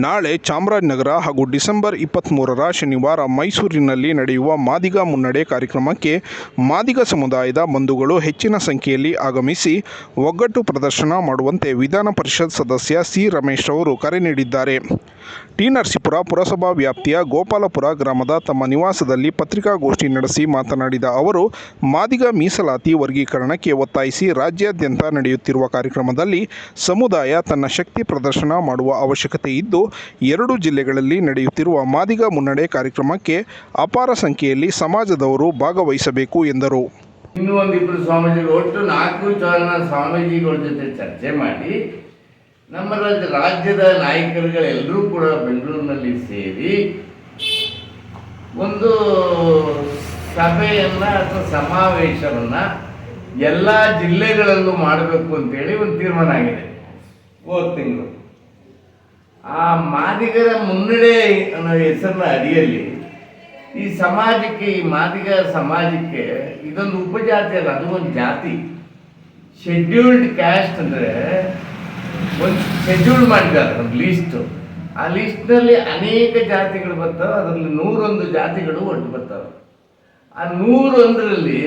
ನಾಳೆ ಚಾಮರಾಜನಗರ ಹಾಗೂ ಡಿಸೆಂಬರ್ ಇಪ್ಪತ್ತ್ಮೂರರ ಶನಿವಾರ ಮೈಸೂರಿನಲ್ಲಿ ನಡೆಯುವ ಮಾದಿಗ ಮುನ್ನಡೆ ಕಾರ್ಯಕ್ರಮಕ್ಕೆ ಮಾದಿಗ ಸಮುದಾಯದ ಬಂಧುಗಳು ಹೆಚ್ಚಿನ ಸಂಖ್ಯೆಯಲ್ಲಿ ಆಗಮಿಸಿ ಒಗ್ಗಟ್ಟು ಪ್ರದರ್ಶನ ಮಾಡುವಂತೆ ವಿಧಾನ ಪರಿಷತ್ ಸದಸ್ಯ ಸಿ ರಮೇಶ್ ಅವರು ಕರೆ ನೀಡಿದ್ದಾರೆ. ಟಿ ನರಸೀಪುರ ಪುರಸಭಾ ವ್ಯಾಪ್ತಿಯ ಗೋಪಾಲಪುರ ಗ್ರಾಮದ ತಮ್ಮ ನಿವಾಸದಲ್ಲಿ ಪತ್ರಿಕಾಗೋಷ್ಠಿ ನಡೆಸಿ ಮಾತನಾಡಿದ ಅವರು, ಮಾದಿಗ ಮೀಸಲಾತಿ ವರ್ಗೀಕರಣಕ್ಕೆ ಒತ್ತಾಯಿಸಿ ರಾಜ್ಯಾದ್ಯಂತ ನಡೆಯುತ್ತಿರುವ ಕಾರ್ಯಕ್ರಮದಲ್ಲಿ ಸಮುದಾಯ ತನ್ನ ಶಕ್ತಿ ಪ್ರದರ್ಶನ ಮಾಡುವ ಅವಶ್ಯಕತೆ ಇದ್ದು ಎರಡು ಜಿಲ್ಲೆಗಳಲ್ಲಿ ನಡೆಯುತ್ತಿರುವ ಮಾದಿಗ ಮುನ್ನಡೆ ಕಾರ್ಯಕ್ರಮಕ್ಕೆ ಅಪಾರ ಸಂಖ್ಯೆಯಲ್ಲಿ ಸಮಾಜದವರು ಭಾಗವಹಿಸಬೇಕು ಎಂದರು. ಇನ್ನೂ ಒಂದಿಬ್ಬರು ಒಟ್ಟು ನಾಲ್ಕು ಸ್ವಾಮೀಜಿಗಳ ಜೊತೆ ಚರ್ಚೆ ಮಾಡಿ ನಮ್ಮ ರಾಜ್ಯ ರಾಜ್ಯದ ನಾಯಕರುಗಳೆಲ್ಲರೂ ಕೂಡ ಬೆಂಗಳೂರಿನಲ್ಲಿ ಸೇರಿ ಒಂದು ಸಭೆಯನ್ನು ಅಥವಾ ಸಮಾವೇಶವನ್ನು ಎಲ್ಲ ಜಿಲ್ಲೆಗಳಲ್ಲೂ ಮಾಡಬೇಕು ಅಂತೇಳಿ ಒಂದು ತೀರ್ಮಾನ ಆಗಿದೆ. ಹೋದ ತಿಂಗಳು. ಆ ಮಾದಿಗರ ಮುನ್ನಡೆ ಅನ್ನೋ ಹೆಸರಿನ ಅಡಿಯಲ್ಲಿ ಈ ಸಮಾಜಕ್ಕೆ, ಈ ಮಾದಿಗರ ಸಮಾಜಕ್ಕೆ ಇದೊಂದು ಉಪಜಾತಿ ಅಲ್ಲ, ಅದು ಒಂದು ಜಾತಿ. ಶೆಡ್ಯೂಲ್ಡ್ ಕ್ಯಾಸ್ಟ್ ಅಂದರೆ ಒಂದು ಶೆಡ್ಯೂಲ್ ಮಾಡಿದ್ದಾರೆ ಒಂದು ಲೀಸ್ಟು ಆ ಲೀಸ್ಟ್ನಲ್ಲಿ ಅನೇಕ ಜಾತಿಗಳು ಬರ್ತಾವೆ, ಅದರಲ್ಲಿ ನೂರೊಂದು ಜಾತಿಗಳು ಒಟ್ಟು ಬರ್ತವೆ. ಆ ನೂರೊಂದರಲ್ಲಿ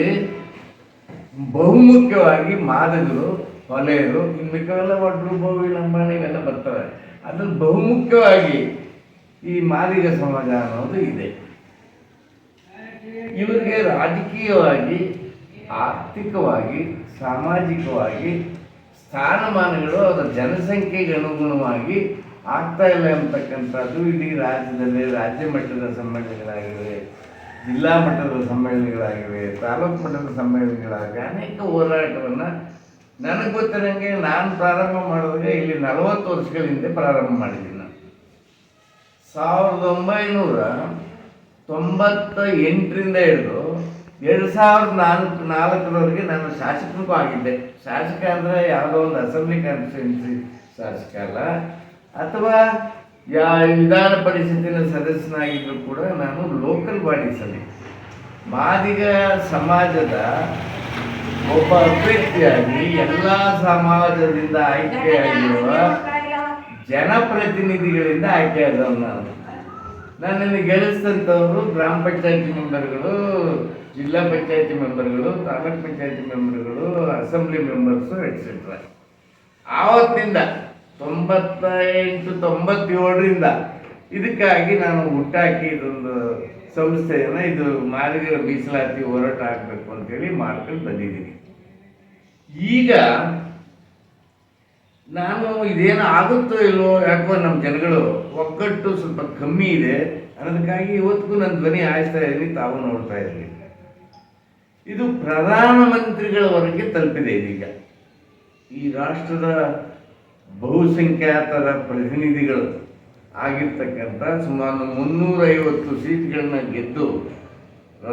ಬಹುಮುಖ್ಯವಾಗಿ ಮಾದಗರು ಹೊಲೆಯರು ಇನ್ನು ಮಿಕ್ಕವೆಲ್ಲ ಒಡ್ರು ಬೋವಿ, ಲಂಬಾಣಿ ಇವೆಲ್ಲ ಬರ್ತವೆ ಅದ್ರಲ್ಲಿ ಬಹುಮುಖ್ಯವಾಗಿ ಈ ಮಾದಿಗ ಸಮಾಜ ಅನ್ನೋದು ಇದೆ. ಇವರಿಗೆ ರಾಜಕೀಯವಾಗಿ, ಆರ್ಥಿಕವಾಗಿ, ಸಾಮಾಜಿಕವಾಗಿ ಸ್ಥಾನಮಾನಗಳು ಅದರ ಜನಸಂಖ್ಯೆಗೆ ಅನುಗುಣವಾಗಿ ಆಗ್ತಾ ಇಲ್ಲ ಎಂಬತಕ್ಕಂಥದ್ದು ಇಡೀ ರಾಜ್ಯದಲ್ಲಿ ರಾಜ್ಯ ಮಟ್ಟದ ಸಮ್ಮೇಳನಗಳಾಗಿವೆ, ಜಿಲ್ಲಾ ಮಟ್ಟದ ಸಮ್ಮೇಳನಗಳಾಗಿವೆ, ತಾಲೂಕು ಮಟ್ಟದ ಸಮ್ಮೇಳನಗಳಾಗಿ ಅನೇಕ ಹೋರಾಟವನ್ನು ನನಗೆ ಗೊತ್ತಿರಂಗೆ ನಾನು ಪ್ರಾರಂಭ ಮಾಡಿದಾಗ ಇಲ್ಲಿ ನಲವತ್ತು ವರ್ಷಗಳ ಹಿಂದೆ ಪ್ರಾರಂಭ ಮಾಡಿದ್ದೀನಿ ನಾನು. ಸಾವಿರದ ಒಂಬೈನೂರ ತೊಂಬತ್ತ ಎಂಟರಿಂದ ಹಿಡಿದು ಎರಡು ಸಾವಿರದ ನಾಲ್ಕು, ನಾಲ್ಕರವರೆಗೆ ನಾನು ಶಾಸಕರಿಗೂ ಆಗಿದ್ದೆ. ಶಾಸಕ ಅಂದರೆ ಯಾವುದೋ ಒಂದು ಅಸೆಂಬ್ಲಿ ಕಾನ್ಸ್ಟಿಟ್ಯೂನ್ಸಿ ಶಾಸಕ ಅಲ್ಲ. ಅಥವಾ ಯಾ ವಿಧಾನ ಪರಿಷತ್ತಿನ ಸದಸ್ಯನಾಗಿದ್ದರೂ ಕೂಡ ನಾನು ಲೋಕಲ್ ಬಾಡೀಸಲ್ಲಿ. ಮಾದಿಗ ಸಮಾಜದ ಒಬ್ಬ ಅಭ್ಯರ್ಥಿಯಾಗಿ ಎಲ್ಲ ಸಮಾಜದಿಂದ ಆಯ್ಕೆಯಾಗಿರುವ ಜನಪ್ರತಿನಿಧಿಗಳಿಂದ ಆಯ್ಕೆಯಾದವ್ ನಾನು. ನನ್ನನ್ನು ಗೆಲ್ಲಿಸಿದಂಥವರು ಗ್ರಾಮ ಪಂಚಾಯತಿ ಮೆಂಬರ್ಗಳು, ಜಿಲ್ಲಾ ಪಂಚಾಯತಿ ಮೆಂಬರ್ಗಳು, ತಾಲೂಕ್ ಪಂಚಾಯತಿ ಮೆಂಬರ್ಗಳು, ಅಸೆಂಬ್ಲಿ ಮೆಂಬರ್ಸು ಎಕ್ಸೆಟ್ರಾ ಆವತ್ತಿಂದ ತೊಂಬತ್ತ ಎಂಟು ತೊಂಬತ್ತೇಳರಿಂದ ಇದಕ್ಕಾಗಿ ನಾನು ಹುಟ್ಟಾಕಿ ಇದೊಂದು ಸಂಸ್ಥೆಯನ್ನು ಇದು ಮಾದಿಗರ ಮೀಸಲಾತಿ ಹೋರಾಟ ಹಾಕಬೇಕು ಅಂತೇಳಿ ಮಾಡ್ಕೊಂಡು ಬಂದಿದ್ದೀನಿ. ಈಗ ನಾನು ಇದೇನು ಆಗುತ್ತೋ ಇಲ್ವೋ ಯಾಕೋ ನಮ್ಮ ಜನಗಳು ಒಗ್ಗಟ್ಟು ಸ್ವಲ್ಪ ಕಮ್ಮಿ ಇದೆ ಅನ್ನೋದಕ್ಕಾಗಿ ಇವತ್ತಿಗೂ ನನ್ನ ಧ್ವನಿ ಆಯಿಸ್ತಾ ಇದ್ದೀನಿ, ತಾವು ನೋಡ್ತಾ ಇದ್ದೀನಿ ಇದು ಪ್ರಧಾನಮಂತ್ರಿಗಳವರೆಗೆ ತಲುಪಿದೆ ಇದೀಗ. ಈ ರಾಷ್ಟ್ರದ ಬಹುಸಂಖ್ಯಾತರ ಪ್ರತಿನಿಧಿಗಳು. ಆಗಿರ್ತಕ್ಕಂಥ ಸುಮಾರು ಮುನ್ನೂರೈವತ್ತು ಸೀಟ್ಗಳನ್ನ ಗೆದ್ದು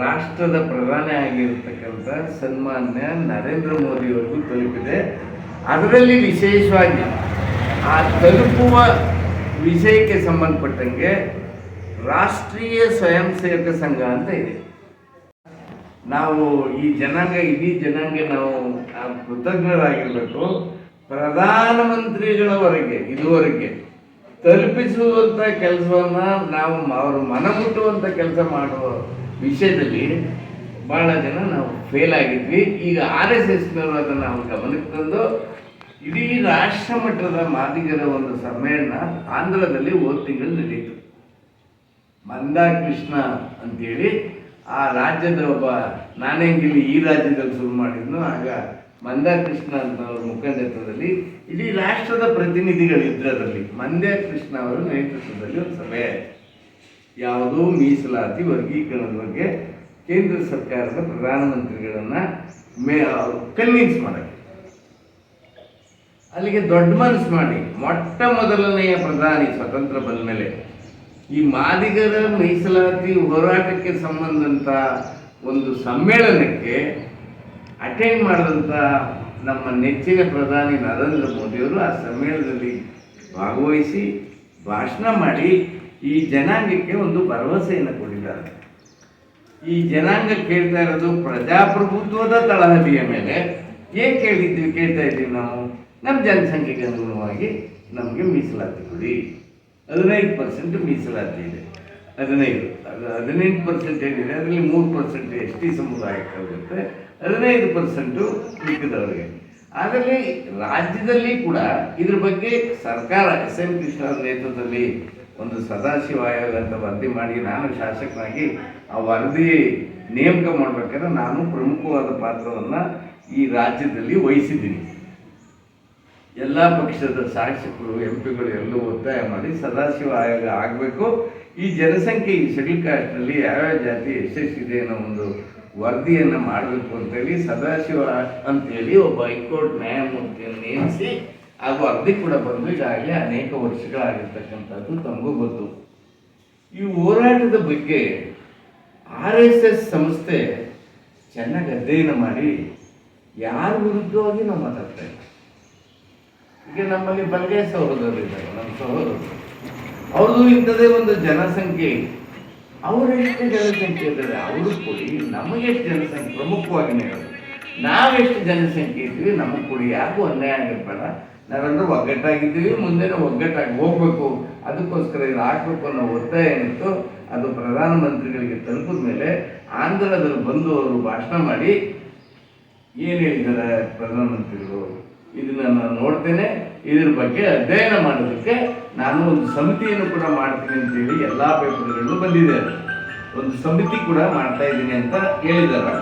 ರಾಷ್ಟ್ರದ ಪ್ರಧಾನಿ ಆಗಿರ್ತಕ್ಕಂಥ ಸನ್ಮಾನ್ಯ ನರೇಂದ್ರ ಮೋದಿಯವರೆಗೂ ತಲುಪಿದೆ. ಅದರಲ್ಲಿ ವಿಶೇಷವಾಗಿ ಆ ತಲುಪುವ ವಿಷಯಕ್ಕೆ ಸಂಬಂಧಪಟ್ಟಂಗೆ ರಾಷ್ಟ್ರೀಯ ಸ್ವಯಂ ಸೇವಕ ಸಂಘ ಅಂತ ಇದೆ. ನಾವು ಈ ಜನಾಂಗ, ಇಡೀ ಜನಾಂಗ ನಾವು ಕೃತಜ್ಞರಾಗಿರಬೇಕು. ಪ್ರಧಾನಮಂತ್ರಿಗಳವರೆಗೆ, ಇದುವರೆಗೆ ತಲುಪಿಸುವಂಥ ಕೆಲಸವನ್ನು ನಾವು ಅವರು ಮನಮುಟ್ಟುವಂಥ ಕೆಲಸ ಮಾಡುವ ವಿಷಯದಲ್ಲಿ ಭಾಳ ಜನ ನಾವು ಫೇಲ್ ಆಗಿದ್ವಿ. ಈಗ ಆರ್ ಎಸ್ ಎಸ್ನವರು ಅದನ್ನು ನಾವು ಗಮನಕ್ಕೆ ತಂದು ಇಡೀ ರಾಷ್ಟ್ರ ಮಟ್ಟದ ಮಾದಿಗರ ಒಂದು ಸಮ್ಮೇಳನ ಆಂಧ್ರದಲ್ಲಿ ಹೋದ ತಿಂಗಳು ನಡೀತು. ಮಂದಾಕೃಷ್ಣ ಅಂತೇಳಿ ಆ ರಾಜ್ಯದ ಒಬ್ಬ ನಾನೇಂಗಿಲ್ಲಿ ಈ ರಾಜ್ಯದಲ್ಲಿ ಶುರು ಮಾಡಿದ್ನು ಆಗ ಮಂದಾಕೃಷ್ಣ ಅಂತ ಅವರ ಮುಖಂಡತ್ವದಲ್ಲಿ, ಇಡೀ ರಾಷ್ಟ್ರದ ಪ್ರತಿನಿಧಿಗಳಿದ್ರು ಅದರಲ್ಲಿ ಮಂದ್ಯ ಕೃಷ್ಣ ಅವರ ನೇತೃತ್ವದಲ್ಲಿ ಒಂದು ಸಭೆ ಯಾವುದೋ ಮೀಸಲಾತಿ ವರ್ಗೀಕರಣದ ಬಗ್ಗೆ ಕೇಂದ್ರ ಸರ್ಕಾರದ ಪ್ರಧಾನಮಂತ್ರಿಗಳನ್ನು ಮೇ ಕನ್ವಿನ್ಸ್ ಮಾಡಕ್ಕೆ. ಅಲ್ಲಿಗೆ ದೊಡ್ಡ ಮನಸ್ಸು ಮಾಡಿ, ಮೊಟ್ಟ ಮೊದಲನೆಯ ಪ್ರಧಾನಿ ಸ್ವತಂತ್ರ ಬಂದ ಮೇಲೆ ಈ ಮಾದಿಗರ ಮೀಸಲಾತಿ ಹೋರಾಟಕ್ಕೆ ಸಂಬಂಧಂತ ಒಂದು ಸಮ್ಮೇಳನಕ್ಕೆ ಅಟೆಂಡ್ ಮಾಡಿದಂಥ ನಮ್ಮ ನೆಚ್ಚಿನ ಪ್ರಧಾನಿ ನರೇಂದ್ರ ಮೋದಿಯವರು ಆ ಸಮ್ಮೇಳನದಲ್ಲಿ ಭಾಗವಹಿಸಿ ಭಾಷಣ ಮಾಡಿ ಈ ಜನಾಂಗಕ್ಕೆ ಒಂದು ಭರವಸೆಯನ್ನು ಕೊಟ್ಟಿದ್ದಾರೆ. ಈ ಜನಾಂಗ ಕೇಳ್ತಾ ಇರೋದು ಪ್ರಜಾಪ್ರಭುತ್ವದ ತಳಹದಿಯ ಮೇಲೆ. ಏನ್ ಕೇಳಿದ್ವಿ ಕೇಳ್ತಾ ಇದ್ದೀವಿ ನಾವು? ನಮ್ಮ ಜನಸಂಖ್ಯೆಗೆ ಅನುಗುಣವಾಗಿ ನಮಗೆ ಮೀಸಲಾತಿ ಕೊಡಿ. ಹದಿನೈದು ಪರ್ಸೆಂಟ್ ಮೀಸಲಾತಿ ಇದೆ. ಹದಿನೈದು ಅದು ಹದಿನೆಂಟು ಪರ್ಸೆಂಟ್ ಏನಿದೆ, ಅದರಲ್ಲಿ ಮೂರು ಪರ್ಸೆಂಟ್ ಎಸ್ ಟಿ ಸಮುದಾಯಕ್ಕೆ ಹೋಗುತ್ತೆ, ಹದಿನೈದು ಪರ್ಸೆಂಟು ಮಿಕ್ಕಿದವರಿಗೆ ಅದರಲ್ಲಿ ರಾಜ್ಯದಲ್ಲಿ ಕೂಡ ಇದ್ರ ಬಗ್ಗೆ ಸರ್ಕಾರ, ಎಸ್ ಎಂ ಕೃಷ್ಣ ನೇತೃತ್ವದಲ್ಲಿ ಒಂದು ಸದಾಶಿವ ಆಯೋಗ ಅಂತ ವರದಿ ಮಾಡಿ ನಾನು ಶಾಸಕನಾಗಿ ಆ ವರದಿ ನೇಮಕ ಮಾಡಬೇಕಾದ್ರೆ ನಾನು ಪ್ರಮುಖವಾದ ಪಾತ್ರವನ್ನು ಈ ರಾಜ್ಯದಲ್ಲಿ ವಹಿಸಿದ್ದೀನಿ. ಎಲ್ಲ ಪಕ್ಷದ ಶಾಸಕರು ಎಂ ಪಿಗಳು ಎಲ್ಲೂ ಒತ್ತಾಯ ಮಾಡಿ ಸದಾಶಿವ ಆಯೋಗ ಆಗಬೇಕು. ಈ ಜನಸಂಖ್ಯೆ ಈ ಶೆಡ್ಯೂಲ್ ಕಾಸ್ಟ್ನಲ್ಲಿ ಯಾವ್ಯಾವ ಜಾತಿ ಎಷ್ಟೆಷ್ಟಿದೆ ಅನ್ನೋ ಒಂದು ವರದಿಯನ್ನು ಮಾಡಬೇಕು ಅಂತೇಳಿ ಸದಾಶಿವ ಅಂತೇಳಿ ಒಬ್ಬ ಹೈಕೋರ್ಟ್ ನ್ಯಾಯಮೂರ್ತಿಯನ್ನು ನೇಮಿಸಿ ಆ ವರದಿ ಕೂಡ ಬಂದು ಈಗಾಗಲೇ ಅನೇಕ ವರ್ಷಗಳಾಗಿರ್ತಕ್ಕಂಥದ್ದು ತಮಗೂ ಗೊತ್ತು. ಈ ಹೋರಾಟದ ಬಗ್ಗೆ ಆರ್ ಎಸ್ ಎಸ್ ಸಂಸ್ಥೆ ಚೆನ್ನಾಗಿ ಅಧ್ಯಯನ ಮಾಡಿ ಯಾರ ವಿರುದ್ಧವಾಗಿ ನಾವು ಮಾತಾಡ್ತಾ ಇದ್ದೀವಿ. ಈಗ ನಮ್ಮಲ್ಲಿ ಬಲ್ಗೆ ಸಹೋದರರು ಇದ್ದಾರೆ, ನಮ್ಮ ಸಹೋದರರು. ಅವ್ರದ್ದು ಇಂಥದೇ ಒಂದು ಜನಸಂಖ್ಯೆ ಅವರೆಷ್ಟು ಜನಸಂಖ್ಯೆ ಇದ್ದಾರೆ ಅವರು ಕೊಡಿ ನಮಗೆಷ್ಟು ಜನಸಂಖ್ಯೆ, ಪ್ರಮುಖವಾಗಿ ಹೇಳೋದು ನಾವೆಷ್ಟು ಜನಸಂಖ್ಯೆ ಇದ್ದೀವಿ, ನಮಗೆ ಕೊಡಿ ಯಾಕೂ ಅನ್ಯಾಯ ಆಗಿರ್ಬೇಡ ನಾವೆಲ್ಲರೂ ಒಗ್ಗಟ್ಟಾಗಿದ್ದೀವಿ ಮುಂದೆ ಒಗ್ಗಟ್ಟಾಗಿ ಹೋಗ್ಬೇಕು. ಅದಕ್ಕೋಸ್ಕರ ಇದು ಹಾಕ್ಬೇಕು ಅನ್ನೋ ಒತ್ತಾಯ ಏನಿತ್ತು, ಅದು ಪ್ರಧಾನಮಂತ್ರಿಗಳಿಗೆ ತಲುಪಿದ ಮೇಲೆ ಆಂಧ್ರದಲ್ಲಿ ಬಂದು ಅವರು ಭಾಷಣ ಮಾಡಿ, ಏನು ಹೇಳಿದ್ದಾರೆ ಪ್ರಧಾನಮಂತ್ರಿಗಳು? ಇದನ್ನ ನಾನು ನೋಡ್ತೇನೆ. ಇದ್ರ ಬಗ್ಗೆ ಅಧ್ಯಯನ ಮಾಡೋದಕ್ಕೆ ನಾನು ಒಂದು ಸಮಿತಿಯನ್ನು ಕೂಡ ಮಾಡ್ತೀನಿ ಅಂತೇಳಿ ಎಲ್ಲ ಪೇಪರ್ಗಳು ಬಂದಿದೆ. ಒಂದು ಸಮಿತಿ ಕೂಡ ಮಾಡ್ತಾ ಇದ್ದೀನಿ ಅಂತ ಹೇಳಿದ್ದಾರೆ.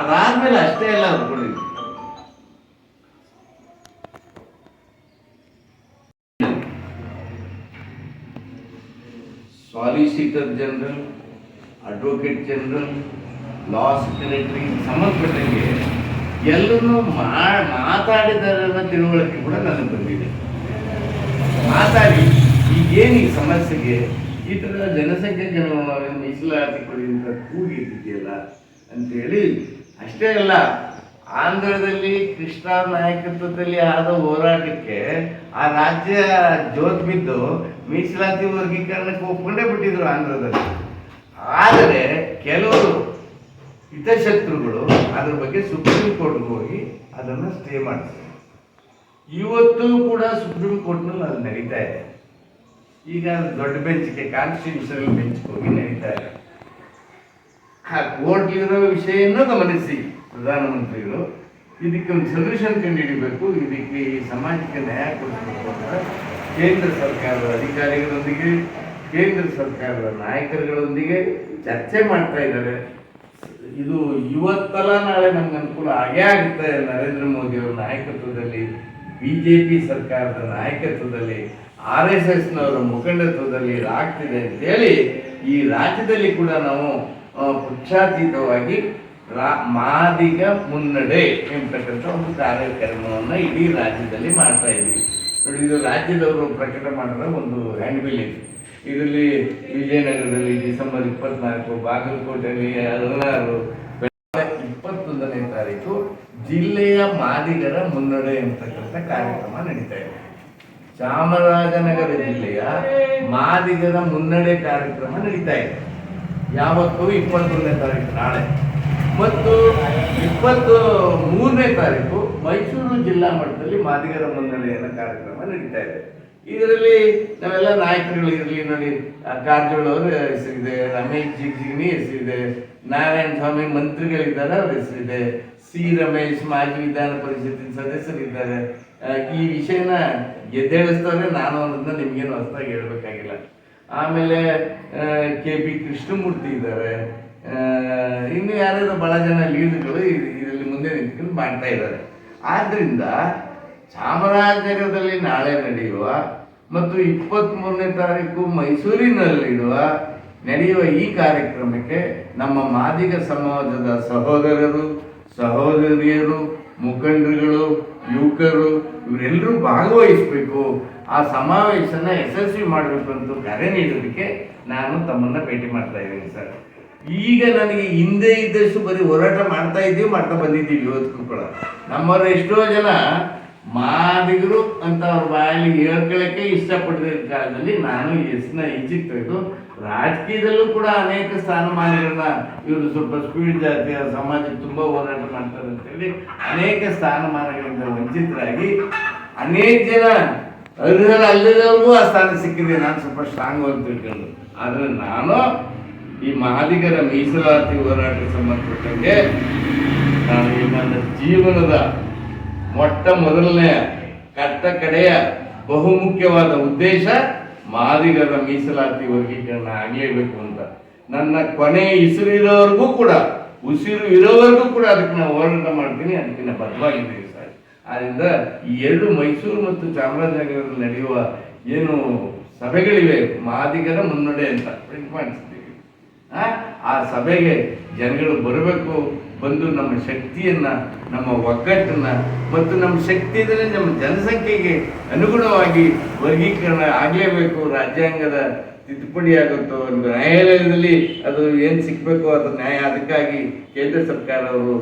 ಅದಾದ್ಮೇಲೆ ಅಷ್ಟೇ ಎಲ್ಲ ಅಂದ್ಕೊಂಡಿದ್ವಿ solicitor general, advocate general, law secretary, ಸಂಬಂಧಪಟ್ಟಂಗೆ ಎಲ್ಲರೂ ಮಾತಾಡಿದಾರ ತಿಳುವಳಿಕೆ ಕೂಡ ನನಗೆ ಬಂದಿದೆ. ಮಾತಾಡಿ, ಈಗೇನು ಈ ಸಮಸ್ಯೆಗೆ? ಈ ಥರ ಜನಸಂಖ್ಯೆ ಕೆಲವು ಮೀಸಲಾತಿ ಕೊಡಿ ಅಂತ ಕೂಗಿಟ್ಟಿದೆಯಲ್ಲ ಅಂತೇಳಿ ಅಷ್ಟೇ ಅಲ್ಲ, ಆಂಧ್ರದಲ್ಲಿ ಕೃಷ್ಣ ನಾಯಕತ್ವದಲ್ಲಿ ಆದ ಹೋರಾಟಕ್ಕೆ ಆ ರಾಜ್ಯ ಜೋತ್ ಬಿದ್ದು ಮೀಸಲಾತಿ ವರ್ಗೀಕರಣಕ್ಕೆ ಒಪ್ಕೊಂಡೇ ಬಿಟ್ಟಿದ್ರು ಆಂಧ್ರದಲ್ಲಿ. ಆದರೆ ಕೆಲವರು ಹಿತಶತ್ರುಗಳು ಅದ್ರ ಬಗ್ಗೆ ಸುಪ್ರೀಂ ಕೋರ್ಟ್ಗೆ ಹೋಗಿ ಅದನ್ನು ಸ್ಟೇ ಮಾಡ್ತಾರೆ. ಇವತ್ತು ಕೂಡ ಸುಪ್ರೀಂ ಕೋರ್ಟ್ನಲ್ಲಿ ಅದು ನಡೀತಾ ಇದೆ. ಈಗ ದೊಡ್ಡ ಬೆಂಚ್ಗೆ ಕಾನ್ಸ್ಟಿಟ್ಯೂಷನಲ್ ಬೆಂಚ್ಗೆ ಹೋಗಿ ನಡೀತಾ ಇದೆ. ಆ ಕೋರ್ಟ್ಲಿರೋ ವಿಷಯನೂ ಗಮನಿಸಿ, ಪ್ರಧಾನಮಂತ್ರಿಗಳು. ಇದಕ್ಕೆ ಒಂದು ಸೊಲ್ಯೂಷನ್ ಕಂಡುಹಿಡಿಬೇಕು. ಇದಕ್ಕೆ ಈ ಸಮಾಜಕ್ಕೆ ನ್ಯಾಯ ಕೊಡಬೇಕು ಅಂತ ಕೇಂದ್ರ ಸರ್ಕಾರದ ಅಧಿಕಾರಿಗಳೊಂದಿಗೆ, ಕೇಂದ್ರ ಸರ್ಕಾರದ ನಾಯಕರುಗಳೊಂದಿಗೆ ಚರ್ಚೆ ಮಾಡ್ತಾ ಇದ್ದಾರೆ. ಇದು ಇವತ್ತಲ್ಲ ನಾಳೆ ನಮ್ಗೆ ಅನುಕೂಲ ಆಗೇ ಆಗುತ್ತೆ. ನರೇಂದ್ರ ಮೋದಿ ಅವರ ನಾಯಕತ್ವದಲ್ಲಿ ಬಿ ಜೆ ಪಿ ಸರ್ಕಾರದ ನಾಯಕತ್ವದಲ್ಲಿ, ಆರ್ ಎಸ್ ಎಸ್ನವರ ಮುಖಂಡತ್ವದಲ್ಲಿ ಇದಾಗ್ತಿದೆ ಅಂತೇಳಿ ಈ ರಾಜ್ಯದಲ್ಲಿ ಕೂಡ ನಾವು ಪಕ್ಷಾತೀತವಾಗಿ ರಾ, ಮಾದಿಗ ಮುನ್ನಡೆ ಎಂಬತಕ್ಕಂಥ ಒಂದು ಕಾರ್ಯಕ್ರಮವನ್ನು ಇಡೀ ರಾಜ್ಯದಲ್ಲಿ ಮಾಡ್ತಾ ಇದ್ವಿ ನೋಡಿ, ಇದು ರಾಜ್ಯದವರು ಪ್ರಕಟ ಮಾಡಿದ ಒಂದು ಹ್ಯಾಂಡ್ ಬಿಲ್ ಇದೆ. ಇದರಲ್ಲಿ ವಿಜಯನಗರದಲ್ಲಿ ಡಿಸೆಂಬರ್ ಇಪ್ಪತ್ನಾಲ್ಕು, ಬಾಗಲಕೋಟೆಯಲ್ಲಿ ಹದಿನಾರು ಇಪ್ಪತ್ತೊಂದನೇ ತಾರೀಕು ಜಿಲ್ಲೆಯ ಮಾದಿಗರ ಮುನ್ನಡೆ ಎಂಬತಕ್ಕಂಥ ಕಾರ್ಯಕ್ರಮ ನಡೀತಾ ಇದೆ. ಚಾಮರಾಜನಗರ ಜಿಲ್ಲೆಯ ಮಾದಿಗರ ಮುನ್ನಡೆ ಕಾರ್ಯಕ್ರಮ ನಡೀತಾ ಇದೆ. ಯಾವತ್ತು? ಇಪ್ಪತ್ತೊಂದನೇ ತಾರೀಕು ನಾಳೆ. ಮತ್ತು ಇಪ್ಪತ್ತು ಮೂರನೇ ತಾರೀಕು ಮೈಸೂರು ಜಿಲ್ಲಾ ಮಟ್ಟದಲ್ಲಿ ಮಾದಿಗರ ಮುನ್ನಡೆಯನ್ನು ಕಾರ್ಯಕ್ರಮ ನಡೀತಾ ಇದೆ. ಇದರಲ್ಲಿ ನಾವೆಲ್ಲ ನಾಯಕರುಗಳು ಇರಲಿ ನೋಡಿ ಕಾರ್ಜೋಳ ಅವರ ಹೆಸರಿದೆ, ರಮೇಶ್ ಜಿಗ್ಜಿಗ್ನಿ ಹೆಸರಿದೆ, ನಾರಾಯಣ ಸ್ವಾಮಿ ಮಂತ್ರಿಗಳಿದ್ದಾರೆ, ಅವ್ರ ಹೆಸರಿದೆ. ಸಿ. ರಮೇಶ್ ಮಾಜಿ ವಿಧಾನ ಪರಿಷತ್ತಿನ ಸದಸ್ಯರಿದ್ದಾರೆ. ಈ ವಿಷಯನ ಎದ್ದೇಳಿಸ್ತವ್ರೆ, ನಾನು ಅನ್ನೋದನ್ನ ನಿಮ್ಗೇನು ಹೊಸದಾಗಿ ಹೇಳ್ಬೇಕಾಗಿಲ್ಲ. ಆಮೇಲೆ ಕೆ. ಬಿ ಕೃಷ್ಣಮೂರ್ತಿ ಇದ್ದಾರೆ. ಇನ್ನು ಯಾರ್ಯಾರು ಬಹಳ ಜನ ಲೀಡರ್ಗಳು ಇದರಲ್ಲಿ ಮುಂದೆ ನಿಂತ್ಕೊಂಡು ಮಾಡ್ತಾ ಇದ್ದಾರೆ. ಆದ್ರಿಂದ ಚಾಮರಾಜನಗರದಲ್ಲಿ ನಾಳೆ ನಡೆಯುವ ಮತ್ತು ಇಪ್ಪತ್ತ್ ಮೂರನೇ ತಾರೀಕು ಮೈಸೂರಿನಲ್ಲಿರುವ ನಡೆಯುವ ಈ ಕಾರ್ಯಕ್ರಮಕ್ಕೆ ನಮ್ಮ ಮಾದಿಗ ಸಮಾಜದ ಸಹೋದರರು, ಸಹೋದರಿಯರು, ಮುಖಂಡರುಗಳು, ಯುವಕರು, ಇವರೆಲ್ಲರೂ ಭಾಗವಹಿಸಬೇಕು. ಆ ಸಮಾವೇಶನ ಯಶಸ್ವಿ ಮಾಡಬೇಕು ಅಂತ ಕರೆ ನೀಡೋದಕ್ಕೆ ನಾನು ತಮ್ಮನ್ನ ಭೇಟಿ ಮಾಡ್ತಾ ಇದ್ದೀನಿ ಸರ್. ಈಗ ನನಗೆ ಹಿಂದೆ ಇದ್ದಷ್ಟು ಬರೀ ಹೋರಾಟ ಮಾಡ್ತಾ ಇದ್ದೀವಿ, ಮಾಡ್ತಾ ಬಂದಿದ್ದೀವಿ ಇವತ್ತು ಕೂಡ. ನಮ್ಮವರು ಎಷ್ಟೋ ಜನ ಮಾದಿಗರು ಅಂತ ಅವ್ರ ಬಾಯಲ್ಲಿ ಹೇಳ್ಕೊಳ್ಳೋಕ್ಕೆ ಇಷ್ಟಪಟ್ಟಿರೋ ಕಾಲದಲ್ಲಿ ನಾನು ಎಸ್ನ ಈಚೆಗೆ ತೆಗೆದು ರಾಜಕೀಯದಲ್ಲೂ ಕೂಡ ಅನೇಕ ಸ್ಥಾನಮಾನಗಳನ್ನ ಇವರು ಸ್ವಲ್ಪ ಸ್ಪೀಡ್ ಜಾತಿಯ ಸಮಾಜ ತುಂಬ ಹೋರಾಟ ಮಾಡ್ತಾರೆ ಅಂತೇಳಿ ಅನೇಕ ಸ್ಥಾನಮಾನಗಳಿಂದ ವಂಚಿತರಾಗಿ ಅನೇಕ ಜನ ಅರ್ಹರ ಅಲ್ಲದವ್ರಿಗೂ ಆ ಸ್ಥಾನ ಸಿಕ್ಕಿದೆ. ನಾನು ಸ್ವಲ್ಪ ಸ್ಟ್ರಾಂಗ್ ಅಂತ ತಿಳ್ಕೊಂಡು ಆದರೆ ನಾನು ಈ ಮಾದಿಗರ ಮೀಸಲಾತಿ ಹೋರಾಟಕ್ಕೆ ಸಂಬಂಧಪಟ್ಟಂಗೆ ನಾನು ನನ್ನ ಜೀವನದ ಮೊಟ್ಟ ಮೊದಲನೆಯ ಕಟ್ಟ ಕಡೆಯ ಬಹುಮುಖ್ಯವಾದ ಉದ್ದೇಶ ಮಾದಿಗರ ಮೀಸಲಾತಿ ವರ್ಗೀಕರಣ ಆಗಲೇಬೇಕು ಅಂತ ನನ್ನ ಕೊನೆ ಇಸಿರಿರೋವರೆಗೂ ಕೂಡ, ಉಸಿರು ಇರೋವರೆಗೂ ಕೂಡ ಅದಕ್ಕೆ ನಾವು ಹೋರಾಟ ಮಾಡ್ತೀನಿ, ಅದಕ್ಕೆ ನಾನು ಬದ್ಧವಾಗಿದ್ದೀನಿ ಸರ್ ಆದ್ದರಿಂದ ಈ ಎರಡು ಮೈಸೂರು ಮತ್ತು ಚಾಮರಾಜನಗರದಲ್ಲಿ ನಡೆಯುವ ಏನು ಸಭೆಗಳಿವೆ, ಮಾದಿಗರ ಮುನ್ನಡೆ ಅಂತ ಪ್ರಿಂಟ್ ಮಾಡಿಸ್ತೀವಿ? ಆ ಸಭೆಗೆ ಜನಗಳು ಬರಬೇಕು ಬಂದು ನಮ್ಮ ಶಕ್ತಿಯನ್ನ, ನಮ್ಮ ಒಗ್ಗಟ್ಟನ್ನು ಮತ್ತು ನಮ್ಮ ಶಕ್ತಿಯಲ್ಲಿ ನಮ್ಮ ಜನಸಂಖ್ಯೆಗೆ ಅನುಗುಣವಾಗಿ ವರ್ಗೀಕರಣ ಆಗಲೇಬೇಕು, ರಾಜ್ಯಾಂಗದ ತಿದ್ದುಪಡಿ ಆಗುತ್ತೋ ನ್ಯಾಯಾಲಯದಲ್ಲಿ ಅದು ಏನು ಸಿಕ್ಕಬೇಕು ಅದು ನ್ಯಾಯ. ಅದಕ್ಕಾಗಿ ಕೇಂದ್ರ ಸರ್ಕಾರ ಅವರು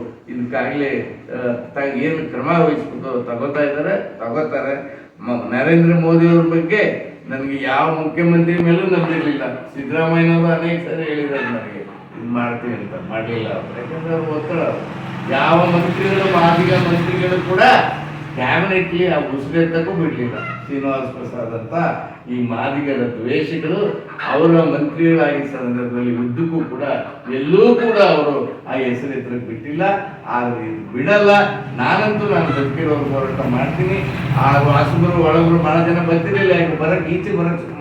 ತ ಏನು ಕ್ರಮ ವಹಿಸ್ಬೇಕು ತಗೋತಾ ಇದ್ದಾರೆ, ತಗೋತಾರೆ. ನರೇಂದ್ರ ಮೋದಿ ಅವ್ರ ಬಗ್ಗೆ ನನಗೆ ಯಾವ ಮುಖ್ಯಮಂತ್ರಿ ಮೇಲೂ ನಂಬಿರಲಿಲ್ಲ. ಸಿದ್ದರಾಮಯ್ಯನವರು ಅನೇಕ ಸಾರಿ ಹೇಳಿದ್ದಾರೆ ನನಗೆ. ಇದು ಮಾಡ್ತೀವಿ ಅಂತ. ಮಾಡಲಿಲ್ಲ ಯಾಕಂದ್ರೆ ಅವ್ರು ಒತ್ತಡ ಯಾವ ಮಂತ್ರಿಗಳು, ಮಾದಿಗ ಮಂತ್ರಿಗಳು ಕೂಡ ಕ್ಯಾಬಿನೆಟ್ಲಿ ಆ ಉಸಿರೆತ್ತಕ್ಕೂ ಬಿಡಲಿಲ್ಲ. ಶ್ರೀನಿವಾಸ ಪ್ರಸಾದ್ ಅಂತ ಈ ಮಾದಿಗರ ದ್ವೇಷಗಳು ಅವರ ಮಂತ್ರಿಗಳಾಗಿ ಸಂದರ್ಭದಲ್ಲಿ ಉದ್ದಕ್ಕೂ ಕೂಡ ಎಲ್ಲೂ ಕೂಡ ಅವರು ಆ ಹೆಸರೆತ್ತರಕ್ಕೆ ಬಿಟ್ಟಿಲ್ಲ. ಆದರೆ ಇದು ಬಿಡಲ್ಲ. ನಾನಂತೂ ನಾನು ಬದುಕಿರೋ ಹೋರಾಟ ಮಾಡ್ತೀನಿ. ಆ ವಾಸುಗರು ಒಳಗರು ಬಹಳ ಜನ ಬರ್ತಿರಲಿಲ್ಲ. ಯಾಕೆ? ಬರಕ್ಕೆ ಈಚೆ ಬರಕ್ಕೆ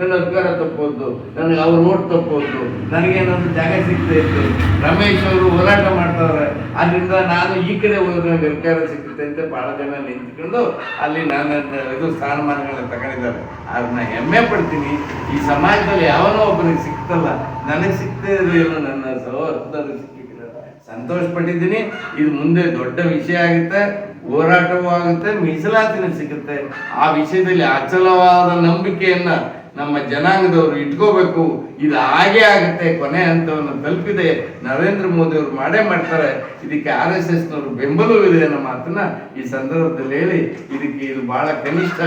ನನ್ನ ಅಧಿಕಾರ ತಪ್ಪೋದು ನನಗೆ ಅವ್ರ ಓಟ್ ತಪ್ಪೋದು ನನಗೇನೊಂದು ಜಾಗ ಸಿಗ್ತಾ ಇತ್ತು. ರಮೇಶ್ ಅವರು ಹೋರಾಟ ಮಾಡ್ತಾರೆ. ಅದರಿಂದ ನಾನು ಈ ಕಡೆ ಹೋದ್ರೆ ನನಗೆ ಸಿಗುತ್ತೆ ಅಂತ ಭಾಳ ಜನ ನಿಂತ್ಕೊಂಡು ಅಲ್ಲಿ ನಾನು ಇದು ಸ್ಥಾನಮಾನಗಳನ್ನ ತಗೊಂಡಿದ್ದಾರೆ. ಅದನ್ನ ಹೆಮ್ಮೆ ಪಡ್ತೀನಿ. ಈ ಸಮಾಜದಲ್ಲಿ ಯಾವನೋ ಒಬ್ಬನಿಗೆ ಸಿಕ್ತಲ್ಲ, ನನಗೆ ಸಿಗ್ತಾ ಇರಲಿಲ್ಲ ನನ್ನ ಸಿಕ್ಕಿದ್ರೆ ಸಂತೋಷ ಪಟ್ಟಿದ್ದೀನಿ. ಇದು ಮುಂದೆ ದೊಡ್ಡ ವಿಷಯ ಆಗುತ್ತೆ, ಹೋರಾಟವೂ ಆಗುತ್ತೆ, ಮೀಸಲಾತಿನೂ ಸಿಗುತ್ತೆ. ಆ ವಿಷಯದಲ್ಲಿ ಅಚಲವಾದ ನಂಬಿಕೆಯನ್ನ ನಮ್ಮ ಜನಾಂಗದವರು ಇಟ್ಕೋಬೇಕು, ಇದು ಹಾಗೆ ಆಗುತ್ತೆ ಕೊನೆ ಹಂತವನ್ನು ತಲುಪಿದೆ. ನರೇಂದ್ರ ಮೋದಿ ಅವರು ಮಾಡೇ ಮಾಡ್ತಾರೆ. ಇದಕ್ಕೆ ಆರ್ ಎಸ್ ಎಸ್ನವರು ಬೆಂಬಲವಿದೆ ಅನ್ನೋ ಮಾತನ್ನ ಈ ಸಂದರ್ಭದಲ್ಲಿ ಹೇಳಿ, ಇದಕ್ಕೆ ಇದು ಬಹಳ ಕನಿಷ್ಠ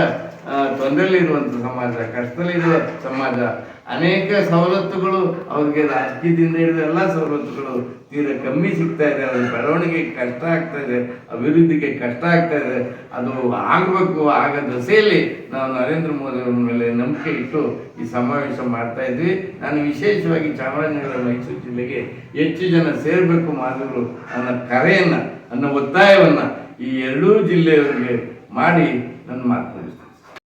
ತೊಂದರೆಯಲ್ಲಿರುವಂಥ ಸಮಾಜ, ಕಷ್ಟದಲ್ಲಿರುವ ಸಮಾಜ. ಅನೇಕ ಸವಲತ್ತುಗಳು ಅವ್ರಿಗೆ ರಾಜಕೀಯದಿಂದ ಹಿಡಿದ ಎಲ್ಲ ಸವಲತ್ತುಗಳು ತೀರಾ ಕಮ್ಮಿ ಸಿಗ್ತಾ ಇದೆ. ಅವ್ರ ಬೆಳವಣಿಗೆ ಕಷ್ಟ ಆಗ್ತಾ ಇದೆ, ಅಭಿವೃದ್ಧಿಗೆ ಕಷ್ಟ ಆಗ್ತಾ ಇದೆ. ಅದು ಆಗಬೇಕು ಆಗ ದಸೆಯಲ್ಲಿ ನಾವು ನರೇಂದ್ರ ಮೋದಿ ಅವರ ಮೇಲೆ ನಂಬಿಕೆ ಇಟ್ಟು ಈ ಸಮಾವೇಶ ಮಾಡ್ತಾ ಇದ್ವಿ. ನಾನು ವಿಶೇಷವಾಗಿ ಚಾಮರಾಜನಗರ, ಮೈಸೂರು ಜಿಲ್ಲೆಗೆ ಹೆಚ್ಚು ಜನ ಸೇರಬೇಕು ಮಾದರು ಅನ್ನೋ ಕರೆಯನ್ನು ಅನ್ನೋ ಒತ್ತಾಯವನ್ನು ಈ ಎರಡೂ ಜಿಲ್ಲೆಯವರಿಗೆ ಮಾಡಿ ನನ್ನ ಮಾತು